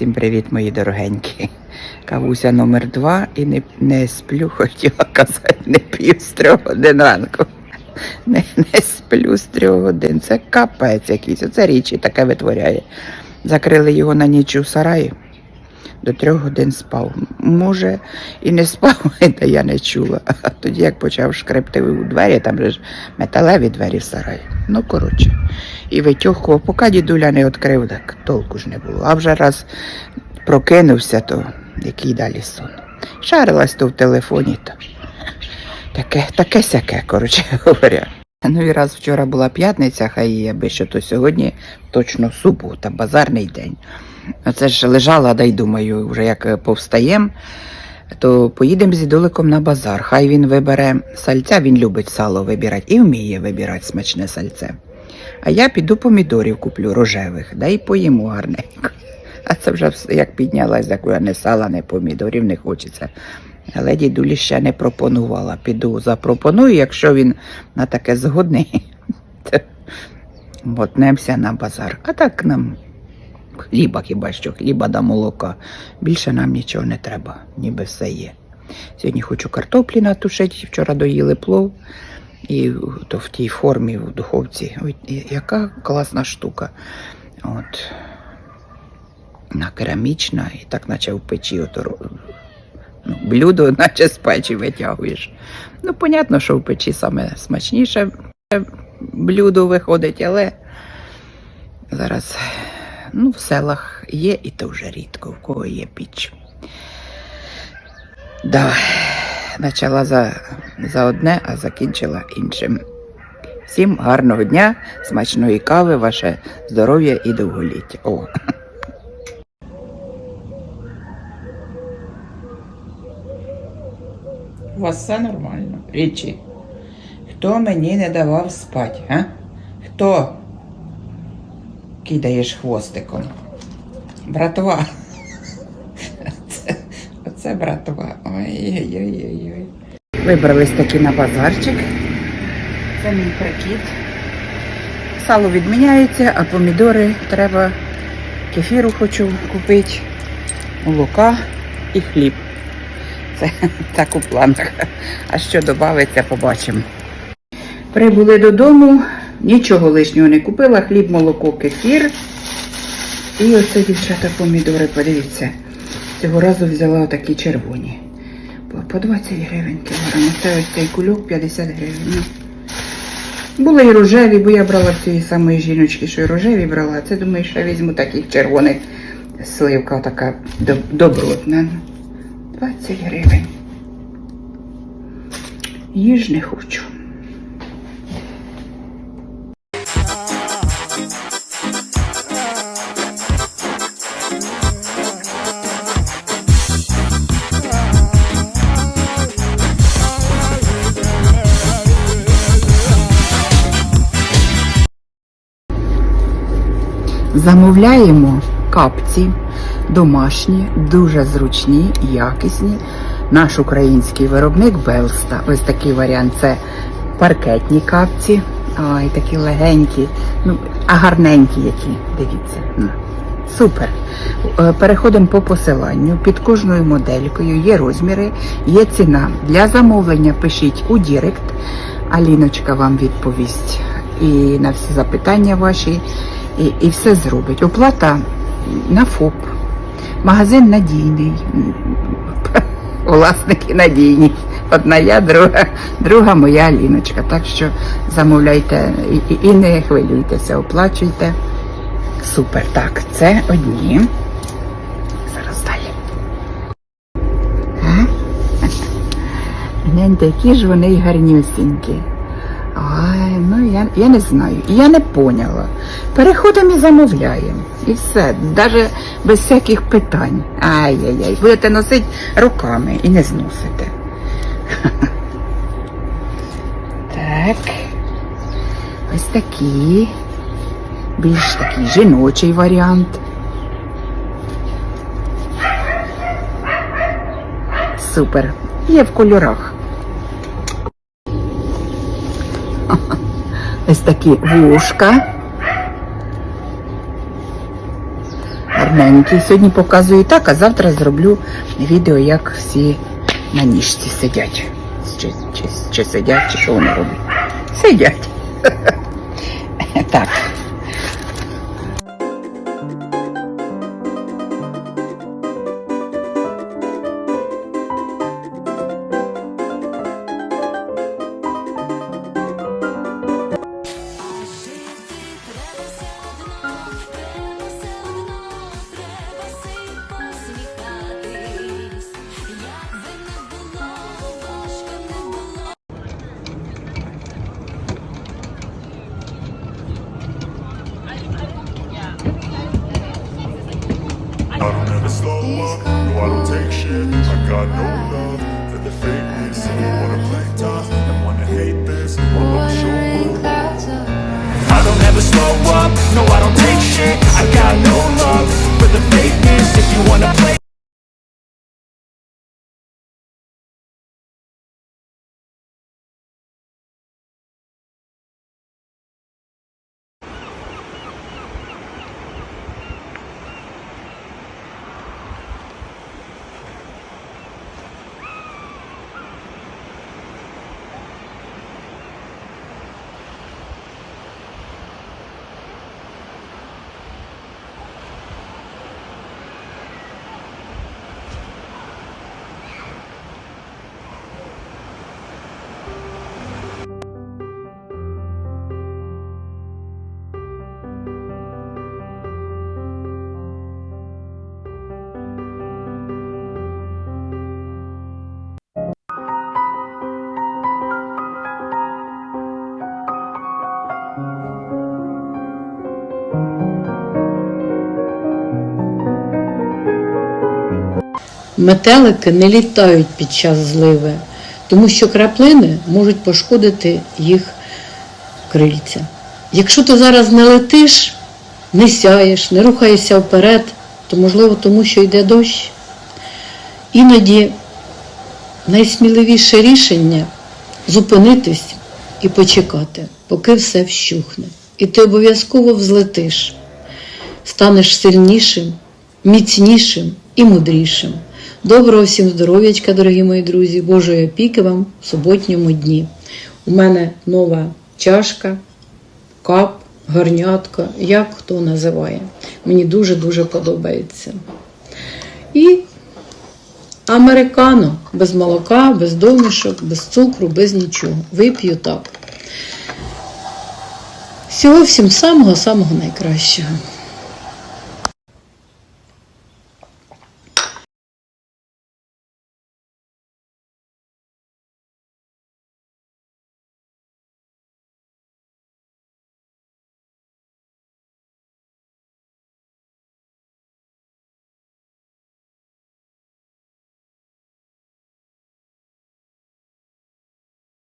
Всім привіт, мої дорогенькі. Кавуся номер два і не, не сплю, хотіла казати, не п'ю з трьох годин ранку. Не, не сплю з трьох годин. Це капець якийсь. Оце річі таке витворяє. Закрили його на ніч у сараї. До трьох годин спав. Може, і не спав, та я не чула. А тоді, як почав шкребти у двері, там же ж металеві двері в сараї. Ну, коротше. І витьохував, поки дідуля не відкрив, так толку ж не було. А вже раз прокинувся, то який далі сон. Шарилась то в телефоні, то таке, таке сяке, коротше говоря. Ну і раз вчора була п'ятниця, хай є, аби що то сьогодні точно субота, базарний день. Оце ж лежала, да й думаю, вже як повстаєм, то поїдемо з ідоликом на базар. Хай він вибере сальця, він любить сало вибирати і вміє вибирати смачне сальце. А я піду помідорів куплю рожевих, да й поїмо гарненько. А це вже як піднялась, як я не сала, не помідорів не хочеться. Але дідулі ще не пропонувала. Піду запропоную, якщо він на таке згодний, то мотнемося на базар. А так нам хліба хіба що, хліба да молока. Більше нам нічого не треба, ніби все є. Сьогодні хочу картоплі натушити, вчора доїли плов. І то в тій формі в духовці. Ой, яка класна штука. От. На керамічна, і так наче в печі ото, ну, блюдо, наче з печі витягуєш. Ну, понятно, що в печі саме смачніше блюдо виходить, але зараз ну, в селах є, і то вже рідко, в кого є піч. Да, почала за, за одне, а закінчила іншим. Всім гарного дня, смачної кави, ваше здоров'я і довголіття. О. У вас все нормально? Річі. Хто мені не давав спати, а? Хто? Кидаєш хвостиком. Братва. Це, оце братва. Ой-ой-ой-ой. Вибрались таки на базарчик. Це мій прикид. Сало відміняється, а помідори треба. Кефіру хочу купити, молока і хліб. Це так у планах. А що додається, побачимо. Прибули додому, нічого лишнього не купила, хліб, молоко, кефір. І оце, дівчата, помідори, подивіться. Цього разу взяла такі червоні. По- По 20 гривень кілограм. Це ось цей кульок 50 гривень. Ну, Були і рожеві, бо я брала цієї самої жіночки, що і рожеві брала. Це думаю, що візьму таких червоних. Сливка така добротна. 20 гривень. Їж не хочу. Замовляємо капці домашні, дуже зручні, якісні. Наш український виробник Белста. Ось такий варіант це паркетні капці. Ай, такі легенькі, ну, а гарненькі які. Дивіться. Ну, Супер. Е, Переходимо по посиланню. Під кожною моделькою є розміри, є ціна. Для замовлення пишіть у Дірект. Аліночка вам відповість і на всі запитання ваші, і, і все зробить. Оплата на ФОП. Магазин надійний. Власники надійні. Одна я, друга, друга моя Аліночка. Так що замовляйте і, і, не хвилюйтеся, оплачуйте. Супер. Так, це одні. Зараз далі. Гляньте, які ж вони гарнюсінькі. Ай, ну я, я не знаю. Я не поняла. Переходимо і замовляємо. І все. Навіть без всяких питань. Ай-яй-яй. Будете носити руками і не зносите. Так. Ось такі. Більш такий жіночий варіант. Супер. Є в кольорах. Ось такі вушка. Гарненькі. Сьогодні показую так, а завтра зроблю відео, як всі на ніжці сидять. Чи, чи, чи сидять, чи що вони роблять? Сидять. Так. I don't ever slow up, no I don't take shit. I got no love for the fakeness If you wanna play tough and wanna hate this. Well I'm sure I don't ever slow up, no I don't take shit Метелики не літають під час зливи, тому що краплини можуть пошкодити їх крильця. Якщо ти зараз не летиш, не сяєш, не рухаєшся вперед, то можливо тому, що йде дощ. Іноді найсміливіше рішення зупинитись і почекати, поки все вщухне. І ти обов'язково взлетиш, станеш сильнішим, міцнішим і мудрішим. Доброго всім здоров'ячка, дорогі мої друзі, Божої опіки вам в суботньому дні. У мене нова чашка, кап, гарнятка, як хто називає. Мені дуже-дуже подобається. І американо без молока, без домішок, без цукру, без нічого. Вип'ю так. Всього всім самого-самого найкращого.